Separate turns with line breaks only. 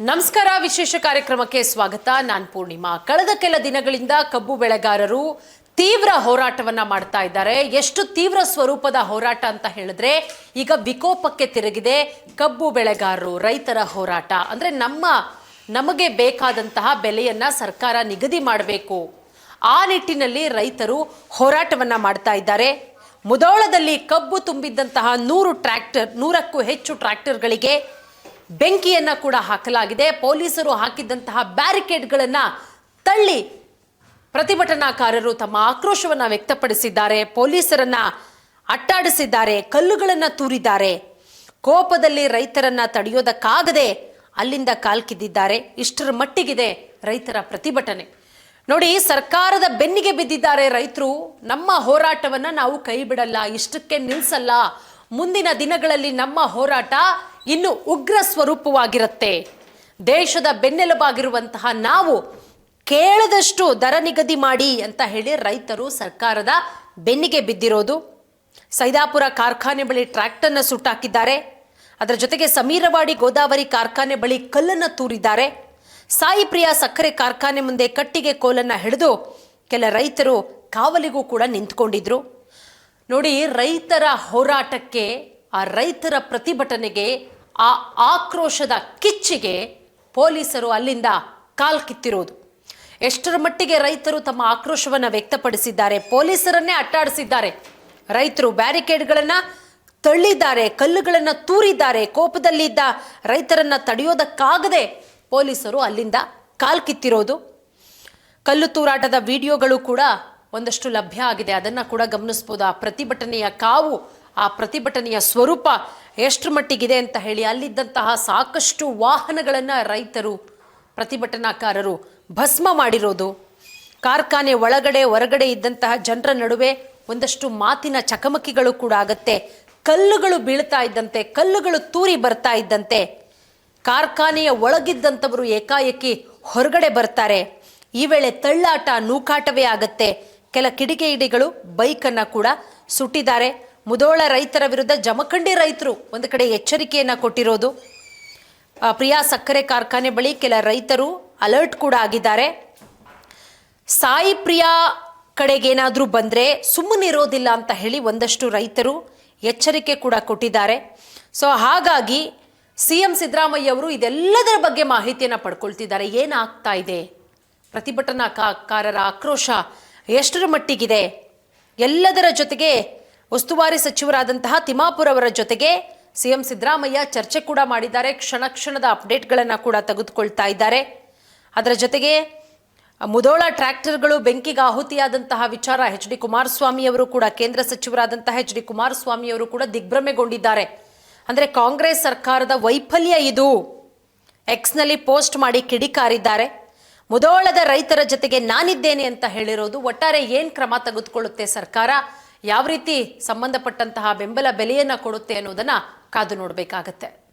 ನಮಸ್ಕಾರ, ವಿಶೇಷ ಕಾರ್ಯಕ್ರಮಕ್ಕೆ ಸ್ವಾಗತ. ನಾನ್ ಪೂರ್ಣಿಮಾ. ಕಳೆದ ಕೆಲ ದಿನಗಳಿಂದ ಕಬ್ಬು ಬೆಳೆಗಾರರು ತೀವ್ರ ಹೋರಾಟವನ್ನ ಮಾಡ್ತಾ ಇದ್ದಾರೆ. ಎಷ್ಟು ತೀವ್ರ ಸ್ವರೂಪದ ಹೋರಾಟ ಅಂತ ಹೇಳಿದ್ರೆ ಈಗ ವಿಕೋಪಕ್ಕೆ ತಿರುಗಿದೆ ಕಬ್ಬು ಬೆಳೆಗಾರರು, ರೈತರ ಹೋರಾಟ. ಅಂದ್ರೆ ನಮ್ಮ, ನಮಗೆ ಬೇಕಾದಂತಹ ಬೆಲೆಯನ್ನ ಸರ್ಕಾರ ನಿಗದಿ ಮಾಡಬೇಕು. ಆ ನಿಟ್ಟಿನಲ್ಲಿ ರೈತರು ಹೋರಾಟವನ್ನ ಮಾಡ್ತಾ ಇದ್ದಾರೆ. ಮುದೋಳದಲ್ಲಿ ಕಬ್ಬು ತುಂಬಿದ್ದಂತಹ ನೂರು ಟ್ರ್ಯಾಕ್ಟರ್, ನೂರಕ್ಕೂ ಹೆಚ್ಚು ಟ್ರ್ಯಾಕ್ಟರ್ಗಳಿಗೆ ಬೆಂಕಿಯನ್ನ ಕೂಡ ಹಾಕಲಾಗಿದೆ. ಪೊಲೀಸರು ಹಾಕಿದ್ದಂತಹ ಬ್ಯಾರಿಕೇಡ್ಗಳನ್ನ ತಳ್ಳಿ ಪ್ರತಿಭಟನಾಕಾರರು ತಮ್ಮ ಆಕ್ರೋಶವನ್ನ ವ್ಯಕ್ತಪಡಿಸಿದ್ದಾರೆ. ಪೊಲೀಸರನ್ನ ಅಟ್ಟಾಡಿಸಿದ್ದಾರೆ. ಕಲ್ಲುಗಳನ್ನ ತೂರಿದ್ದಾರೆ. ಕೋಪದಲ್ಲಿ ರೈತರನ್ನ ತಡೆಯೋದಕ್ಕಾಗದೆ ಅಲ್ಲಿಂದ ಕಾಲ್ಕಿದ್ದಿದ್ದಾರೆ ಇಷ್ಟರ ಮಟ್ಟಿಗಿದೆ ರೈತರ ಪ್ರತಿಭಟನೆ. ನೋಡಿ, ಸರ್ಕಾರದ ಬೆನ್ನಿಗೆ ಬಿದ್ದಿದ್ದಾರೆ ರೈತರು. ನಮ್ಮ ಹೋರಾಟವನ್ನ ನಾವು ಕೈ ಬಿಡಲ್ಲ, ಇಷ್ಟಕ್ಕೆ ನಿಲ್ಸಲ್ಲ. ಮುಂದಿನ ದಿನಗಳಲ್ಲಿ ನಮ್ಮ ಹೋರಾಟ ಇನ್ನು ಉಗ್ರ ಸ್ವರೂಪವಾಗಿರುತ್ತೆ. ದೇಶದ ಬೆನ್ನೆಲುಬಾಗಿರುವಂತಹ ನಾವು ಕೇಳದಷ್ಟು ದರ ನಿಗದಿ ಮಾಡಿ ಅಂತ ಹೇಳಿ ರೈತರು ಸರ್ಕಾರದ ಬೆನ್ನಿಗೆ ಬಿದ್ದಿರೋದು. ಸೈದಾಪುರ ಕಾರ್ಖಾನೆ ಬಳಿ ಟ್ರ್ಯಾಕ್ಟರ್ನ ಸುಟ್ಟಾಕಿದ್ದಾರೆ. ಅದರ ಜೊತೆಗೆ ಸಮೀರವಾಡಿ ಗೋದಾವರಿ ಕಾರ್ಖಾನೆ ಬಳಿ ಕಲ್ಲನ್ನು ತೂರಿದ್ದಾರೆ. ಸಾಯಿ ಪ್ರಿಯ ಸಕ್ಕರೆ ಕಾರ್ಖಾನೆ ಮುಂದೆ ಕಟ್ಟಿಗೆ ಕೋಲನ್ನ ಹಿಡಿದು ಕೆಲ ರೈತರು ಕಾವಲಿಗೂ ಕೂಡ ನಿಂತ್ಕೊಂಡಿದ್ರು. ನೋಡಿ, ರೈತರ ಹೋರಾಟಕ್ಕೆ, ಆ ರೈತರ ಪ್ರತಿಭಟನೆಗೆ ಆ ಆಕ್ರೋಶದ ಕಿಚ್ಚಿಗೆ ಪೊಲೀಸರು ಅಲ್ಲಿಂದ ಕಾಲ್ ಕಿತ್ತಿರೋದು. ಎಷ್ಟರ ಮಟ್ಟಿಗೆ ರೈತರು ತಮ್ಮ ಆಕ್ರೋಶವನ್ನು ವ್ಯಕ್ತಪಡಿಸಿದ್ದಾರೆ, ಪೊಲೀಸರನ್ನೇ ಅಟ್ಟಾಡಿಸಿದ್ದಾರೆ. ರೈತರು ಬ್ಯಾರಿಕೇಡ್ಗಳನ್ನು ತಳ್ಳಿದ್ದಾರೆ, ಕಲ್ಲುಗಳನ್ನ ತೂರಿದ್ದಾರೆ, ಕೋಪದಲ್ಲಿದ್ದ ರೈತರನ್ನ ತಡೆಯೋದಕ್ಕಾಗದೆ ಪೊಲೀಸರು ಅಲ್ಲಿಂದ ಕಾಲ್ ಕಿತ್ತಿರೋದು. ಕಲ್ಲು ತೂರಾಟದ ವಿಡಿಯೋಗಳು ಕೂಡ ಒಂದಷ್ಟು ಲಭ್ಯ ಆಗಿದೆ. ಅದನ್ನ ಕೂಡ ಗಮನಿಸ್ಬೋದು. ಆ ಪ್ರತಿಭಟನೆಯ ಕಾವು ಆ ಪ್ರತಿಭಟನೆಯ ಸ್ವರೂಪ ಎಷ್ಟು ಮಟ್ಟಿಗಿದೆ ಅಂತ ಹೇಳಿ ಅಲ್ಲಿದ್ದಂತಹ ಸಾಕಷ್ಟು ವಾಹನಗಳನ್ನು ರೈತರು, ಪ್ರತಿಭಟನಾಕಾರರು ಭಸ್ಮ ಮಾಡಿರೋದು. ಕಾರ್ಖಾನೆ ಒಳಗಡೆ, ಹೊರಗಡೆ ಇದ್ದಂತಹ ಜನರ ನಡುವೆ ಒಂದಷ್ಟು ಮಾತಿನ ಚಕಮಕಿಗಳು ಕೂಡ ಆಗತ್ತೆ. ಕಲ್ಲುಗಳು ಬೀಳ್ತಾ ಇದ್ದಂತೆ, ಕಲ್ಲುಗಳು ತೂರಿ ಬರ್ತಾ ಇದ್ದಂತೆ. ಕಾರ್ಖಾನೆಯ ಒಳಗಿದ್ದಂಥವರು ಏಕಾಏಕಿ ಹೊರಗಡೆ ಬರ್ತಾರೆ. ಈ ವೇಳೆ ತಳ್ಳಾಟ, ನೂಕಾಟವೇ ಆಗತ್ತೆ. ಕೆಲ ಕಿಡಿಗೇಡಿಗಳು ಬೈಕನ್ನ ಕೂಡ ಸುಟ್ಟಿದ್ದಾರೆ. ಮುದೋಳ ರೈತರ ವಿರುದ್ಧ ಜಮಖಂಡಿ ರೈತರು ಒಂದು ಕಡೆ ಎಚ್ಚರಿಕೆಯನ್ನು ಕೊಟ್ಟಿರೋದು. ಪ್ರಿಯಾ ಸಕ್ಕರೆ ಕಾರ್ಖಾನೆ ಬಳಿ ಕೆಲ ರೈತರು ಅಲರ್ಟ್ ಕೂಡ ಆಗಿದ್ದಾರೆ. ಸಾಯಿ ಪ್ರಿಯಾ ಕಡೆಗೇನಾದರೂ ಬಂದರೆ ಸುಮ್ಮನಿರೋದಿಲ್ಲ ಅಂತ ಹೇಳಿ ಒಂದಷ್ಟು ರೈತರು ಎಚ್ಚರಿಕೆ ಕೂಡ ಕೊಟ್ಟಿದ್ದಾರೆ. ಸೊ, ಹಾಗಾಗಿ ಸಿ ಎಂ ಸಿದ್ದರಾಮಯ್ಯ ಅವರು ಇದೆಲ್ಲದರ ಬಗ್ಗೆ ಮಾಹಿತಿಯನ್ನು ಪಡ್ಕೊಳ್ತಿದ್ದಾರೆ. ಏನಾಗ್ತಾ ಇದೆ? ಪ್ರತಿಭಟನಾಕಾರರ ಆಕ್ರೋಶ ಎಷ್ಟರ ಮಟ್ಟಿಗಿದೆ? ಎಲ್ಲದರ ಜೊತೆಗೆ ಉಸ್ತುವಾರಿ ಸಚಿವರಾದಂತಹ ತಿಮ್ಮಾಪುರ್ ಅವರ ಜೊತೆಗೆ ಸಿಎಂ ಸಿದ್ದರಾಮಯ್ಯ ಚರ್ಚೆ ಕೂಡ ಮಾಡಿದ್ದಾರೆ. ಕ್ಷಣ ಕ್ಷಣದ ಅಪ್ಡೇಟ್ಗಳನ್ನು ಕೂಡ ತೆಗೆದುಕೊಳ್ತಾ ಇದ್ದಾರೆ. ಅದರ ಜೊತೆಗೆ ಮುದೋಳ ಟ್ರ್ಯಾಕ್ಟರ್ಗಳು ಬೆಂಕಿಗೆ ಆಹುತಿಯಾದಂತಹ ವಿಚಾರ ಎಚ್ ಡಿ ಕುಮಾರಸ್ವಾಮಿ ಅವರು ಕೂಡ, ಕೇಂದ್ರ ಸಚಿವರಾದಂತಹ ಎಚ್ ಡಿ ಕುಮಾರಸ್ವಾಮಿ ಅವರು ಕೂಡ ದಿಗ್ಭ್ರಮೆಗೊಂಡಿದ್ದಾರೆ. ಅಂದರೆ ಕಾಂಗ್ರೆಸ್ ಸರ್ಕಾರದ ವೈಫಲ್ಯ ಇದು. ಎಕ್ಸ್ನಲ್ಲಿ ಪೋಸ್ಟ್ ಮಾಡಿ ಕಿಡಿಕಾರಿದ್ದಾರೆ. ಮುದೋಳದ ರೈತರ ಜೊತೆಗೆ ನಾನಿದ್ದೇನೆ ಅಂತ ಹೇಳಿರೋದು, ಒಟ್ಟಾರೆ ಏನು ಕ್ರಮ ತೆಗೆದುಕೊಳ್ಳುತ್ತೆ ಸರ್ಕಾರ? ಯಾವ ರೀತಿ ಸಂಬಂಧಪಟ್ಟಂತಹ ಬೆಂಬಲ ಬೆಲೆಯನ್ನು ಕೊಡುತ್ತೆ ಅನ್ನೋದನ್ನು ಕಾದು ನೋಡಬೇಕಾಗತ್ತೆ.